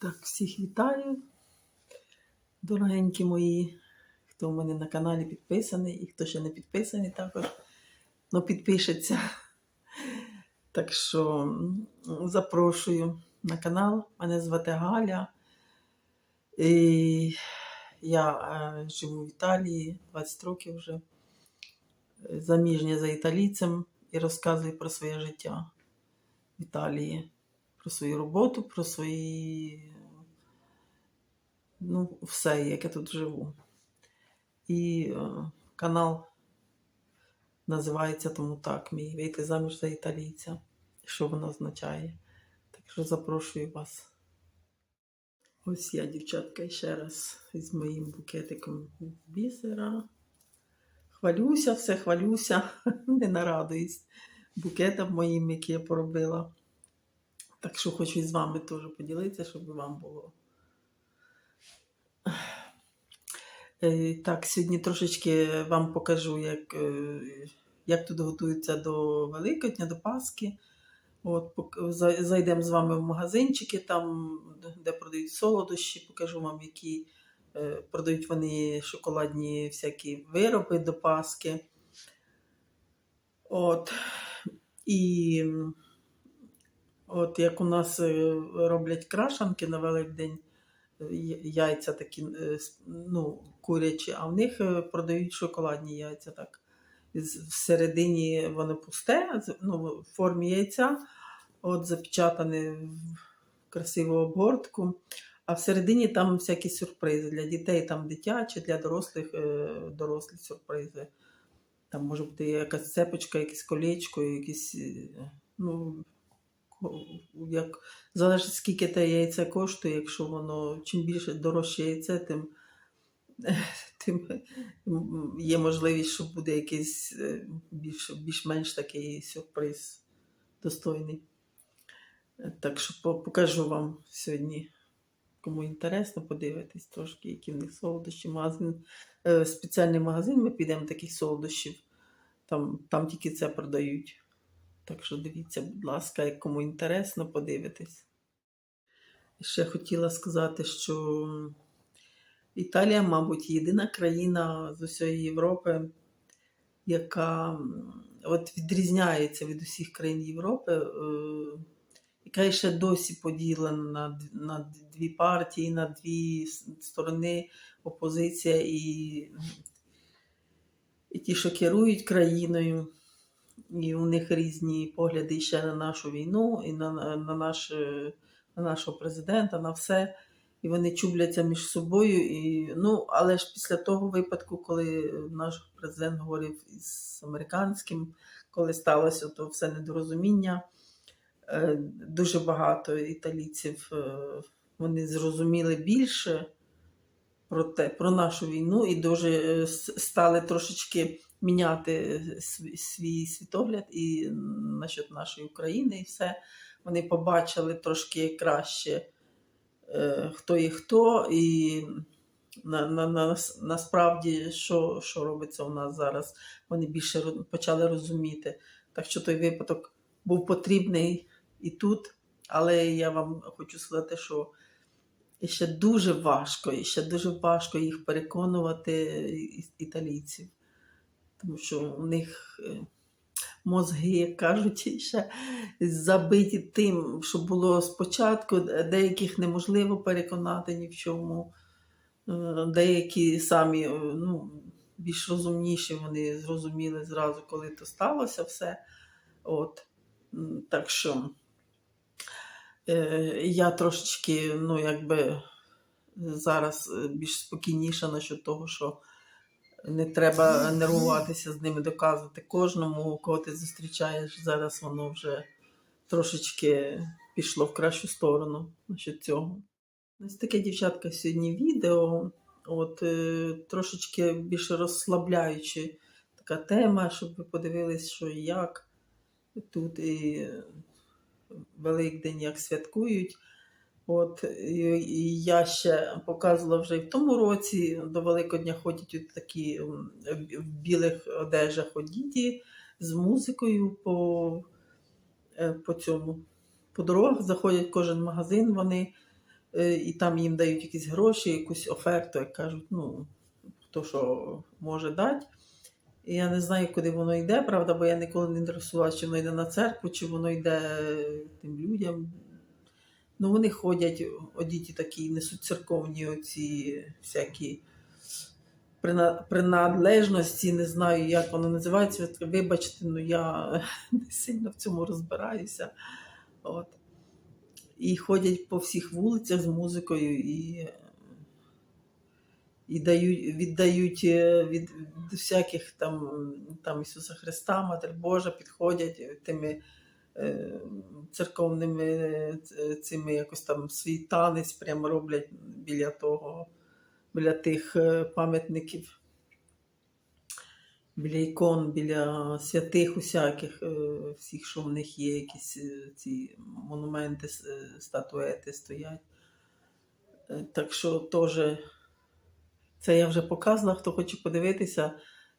Так, всіх вітаю, дорогенькі мої, хто в мене на каналі підписаний і хто ще не підписаний також, ну підпишеться. Так що запрошую на канал. Мене звати Галя. І я е, живу в Італії 20 років вже, заміжня за італійцем і розказую про своє життя в Італії про свою роботу, про свої. Ну, все, як я тут живу. І е, канал називається тому так, мій вийти заміж за італійця. Що воно означає? Так що запрошую вас. Ось я, дівчатка, ще раз з моїм букетиком бісера. Хвалюся, все хвалюся, не нарадуюсь букетом моїм, який я поробила. Так що хочу з вами теж поділитися, щоб вам було. Е, Так, сьогодні трошечки вам покажу, як, е, як тут готуються до Великодня, до Пасхи. От, Зайдемо з вами в магазинчики, там, де продають солодощі, покажу вам, які е, продають вони шоколадні всякі вироби до Пасхи. От. І От як у нас е, роблять крашанки на Великдень, яйця такі, е, ну, курячі, а в них е, продають шоколадні яйця. так. Всередині воно пусте, ну, в формі яйця, от запечатане в красиву обгортку. А всередині там всякі сюрпризи. Для дітей там дитячі, для дорослих дорослі сюрпризи. Там може бути якась цепочка, якесь колечко, якісь. Ну, як залежить скільки те яйце коштує, якщо воно чим більше дорожче яйце, тим, тим є можливість, що буде якийсь е, більш, більш-менш такий сюрприз достойний. Так що покажу вам сьогодні. Кому інтересно, подивитись трошки, які в них солодощі. Магазин, е, спеціальний магазин, ми підемо таких солодощів. Там, там тільки це продають. Так що дивіться, будь ласка, кому інтересно, подивитись. Ще хотіла сказати, що Італія, мабуть, єдина країна з усієї Європи, яка от відрізняється від усіх країн Європи, е, яка ще досі поділена на, на дві партії, на дві сторони опозиція і, і ті, що керують країною. І у них різні погляди ще на нашу війну, і на, на, наш, е, на нашого президента, на все. І вони чубляться між собою. І, ну, але ж після того випадку, коли наш президент говорив із американським, коли сталося то все недорозуміння, е, дуже багато італійців е, вони зрозуміли більше про те, про нашу війну, і дуже е, стали трошечки міняти е, свій, світогляд і насчет нашої України, і все. Вони побачили трошки краще, е, хто є хто, і на, на, на, насправді, що, що робиться у нас зараз, вони більше почали розуміти. Так що той випадок був потрібний і тут, але я вам хочу сказати, що і ще дуже важко, і ще дуже важко їх переконувати італійців. Тому що у них е, мозги, як кажуть, ще забиті тим, що було спочатку, деяких неможливо переконати ні в чому. Е, Деякі самі е, ну, більш розумніші, вони зрозуміли зразу, коли то сталося все. От. Так що я трошечки, ну, якби зараз е, більш спокійніша насчет того, що не треба нервуватися з ними, доказувати кожному, кого ти зустрічаєш. Зараз воно вже трошечки пішло в кращу сторону насчет цього. Ось таке, дівчатка, сьогодні відео. От е, трошечки більш розслабляючи така тема, щоб ви подивились, що і як тут і е, Великдень як святкують. От, і, я ще показувала вже і в тому році, до Великодня ходять от такі в білих одежах діти з музикою по, е, по цьому. По дорогах заходять в кожен магазин, вони е, і там їм дають якісь гроші, якусь оферту, як кажуть, ну, хто що може дати. Я не знаю, куди воно йде, правда, бо я ніколи не інтересувалася, чи воно йде на церкву, чи воно йде тим людям. Ну, вони ходять, одіті такі, несуть церковні оці всякі принадлежності, не знаю, як воно називається. Вибачте, ну я не сильно в цьому розбираюся. От. І ходять по всіх вулицях з музикою і, і дають, віддають е, від, всяких там, там Ісуса Христа, Матер Божа, підходять тими е, церковними е, цими якось там свій танець прямо роблять біля того, біля тих пам'ятників, біля ікон, біля святих усяких, всіх, що в них є, якісь ці монументи, статуети стоять. Так що теж це я вже показувала, хто хоче подивитися,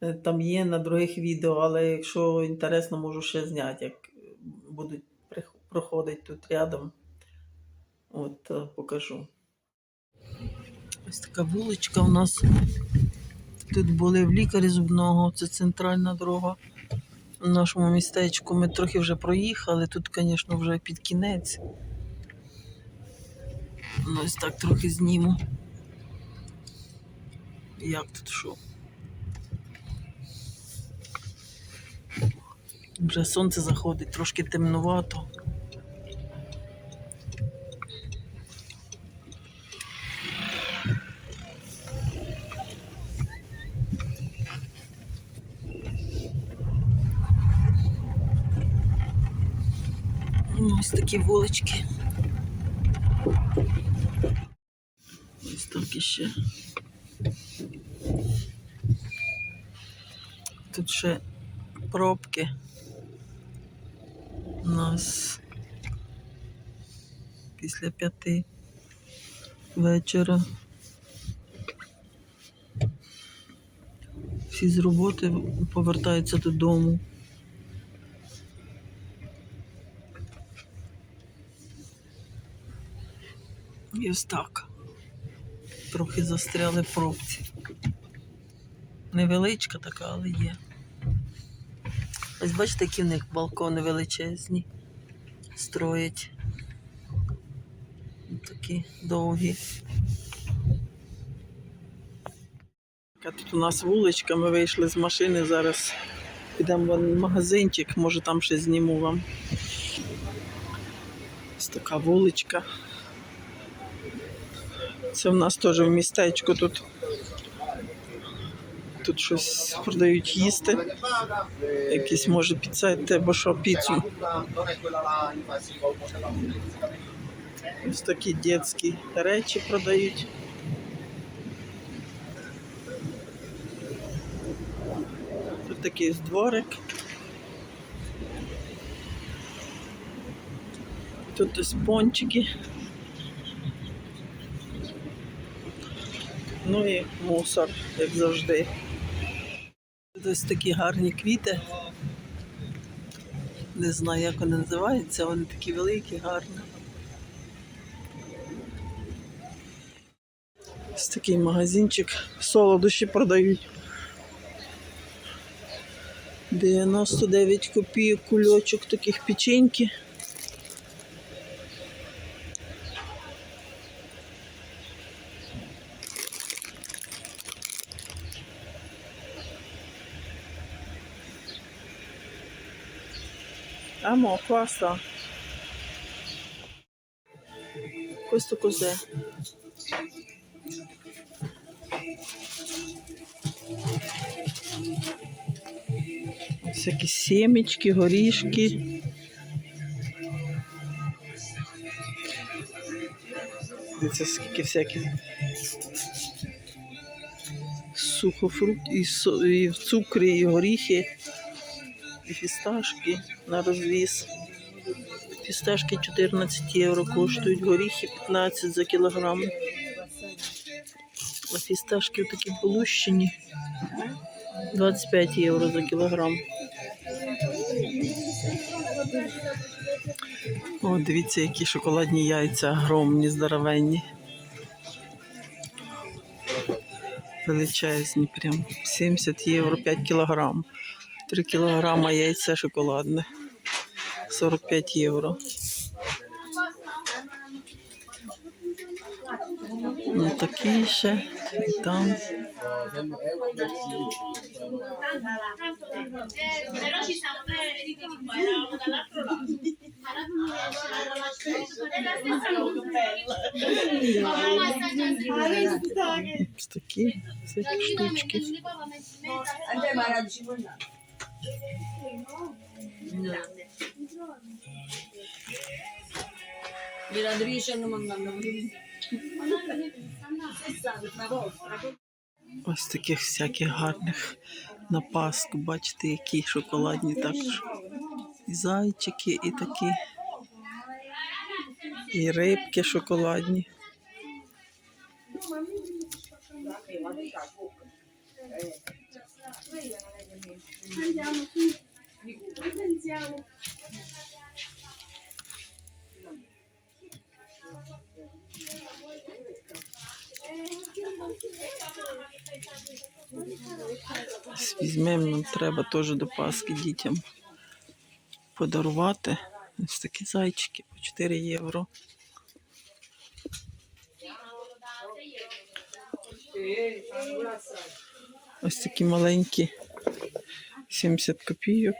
е, там є на других відео, але якщо інтересно, можу ще зняти, як будуть прих- проходити тут рядом. От е, покажу. Ось така вуличка у нас. Тут були в лікарі зубного, це центральна дорога в нашому містечку. Ми трохи вже проїхали, тут, звісно, вже під кінець. Ну, Ось так трохи зніму. Як тут що? Вже сонце заходить, трошки темнувато. Ну, Ось такі вулички. Ось так іще. Тут ще пробки. У нас після п'яти вечора. Всі з роботи повертаються додому. І ось так. Трохи застряли пробці. Невеличка така, але є. Ось бачите, які в них балкони величезні. Строять. Такі довгі. Тут у нас вуличка, ми вийшли з машини, зараз підемо в магазинчик, може там ще зніму вам. Ось така вуличка. Це в нас теж в містечку тут. Тут щось продають їсти. Якісь може піцети, або що піцу. Ось такі дитячі речі продають. Тут такий дворик. Тут ось пончики. Ну і мусор, як завжди. Ось такі гарні квіти. Не знаю, як вони називаються, вони такі великі, гарні. Ось такий магазинчик. Солодощі продають. 99 копійок кульочок таких печеньки. Амо, класно. Questo cos'è? Всякі семечки, горішки. Дивіться, скільки всяких сухофрукт, і, і цукри, і горіхи, і фісташки на розвіз. Фісташки 14 євро коштують, горіхи 15 за кілограм. А фісташки такі полущені 25 євро за кілограм. О, дивіться, які шоколадні яйця огромні, здоровенні. Величезні прям. 70 євро 5 кілограм. 3 кілограма яйця шоколадне. 45 євро. Ну такі ще. І там. Ось такі всякі штучки. Raggiungere. Miratrice non mandano. Ось таких всяких гарних на Пасху. Бачите, які шоколадні також. І зайчики, і такі. І рибки шоколадні. Візьмемо, нам треба теж до Пасхи дітям подарувати. Ось такі зайчики по 4 євро. Ось такі маленькі 70 копійок.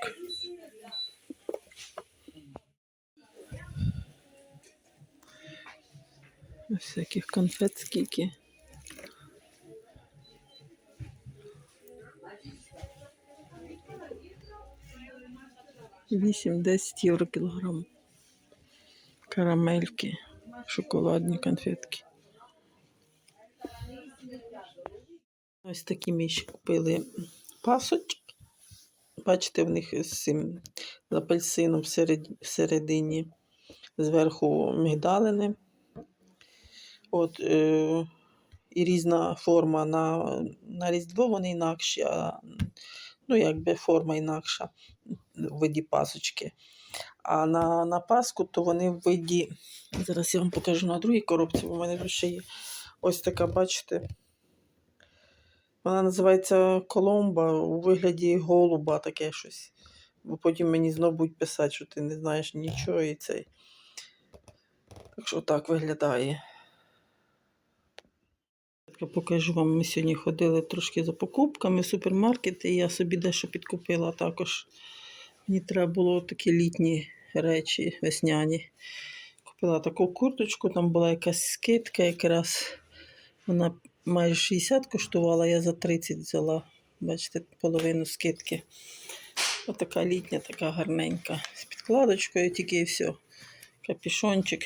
Всяких конфет скільки. Вісім-десять євро кілограм. Карамельки, шоколадні конфетки. Ось такі ще купили пасочки. Бачите, в них з цим з апельсином всередині, зверху мигдалини. От, е, і різна форма на, на Різдво вони інакші, а ну, якби форма інакша в виді пасочки. А на, на Пасху то вони в виді. Зараз я вам покажу на другій коробці, бо в мене вже ще є. Ось така, бачите. Вона називається Коломба у вигляді голуба, таке щось. Бо потім мені знову будуть писати, що ти не знаєш нічого і цей. Так що так виглядає. Я покажу вам, ми сьогодні ходили трошки за покупками в супермаркет, і я собі дещо підкупила також. Мені треба було такі літні речі весняні. Купила таку курточку, там була якась скидка якраз. Вона майже 60 коштувала, я за 30 взяла. Бачите, половину скидки. Отака літня, така гарненька. З підкладочкою тільки і все. Капішончик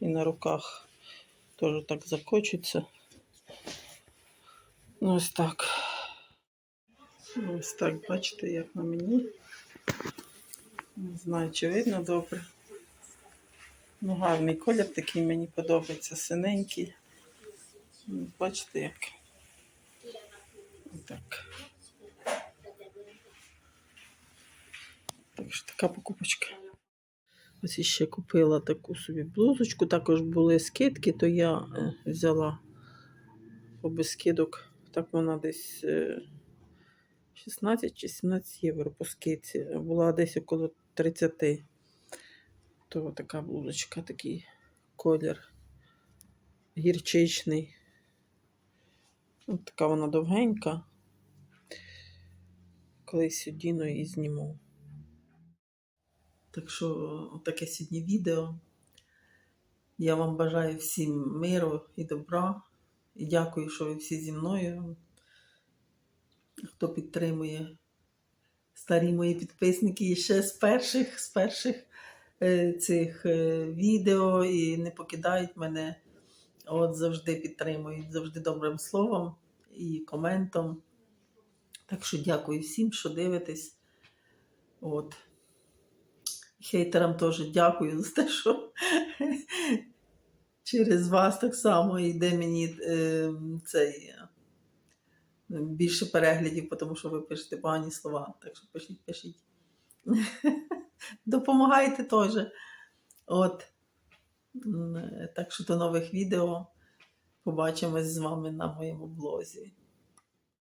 і на руках теж так закочується. Ну, ось так. Ось так, бачите, як на мені. Не знаю, чи видно добре. Ну, гарний колір такий мені подобається, синенький. Бачите як. Так. Так що така покупочка. Ось іще купила таку собі блузочку. Також були скидки, то я е, взяла без скидок. Так вона десь е, 16 чи 17 євро по скидці. Була десь около 30. То така блузочка, такий колір гірчичний. Ось така вона довгенька. Колись одіну і зніму. Так що таке сьогодні відео. Я вам бажаю всім миру і добра. І дякую, що ви всі зі мною. Хто підтримує старі мої підписники і ще з перших, з перших е, цих е, відео і не покидають мене. От завжди підтримують, завжди добрим словом і коментом. Так що дякую всім, що дивитесь. От. Хейтерам теж дякую за те, що через вас так само йде мені е, цей е, більше переглядів, тому що ви пишете погані слова. Так що пишіть, пишіть. Допомагайте теж. От. Так що до нових відео. Побачимось з вами на моєму блозі.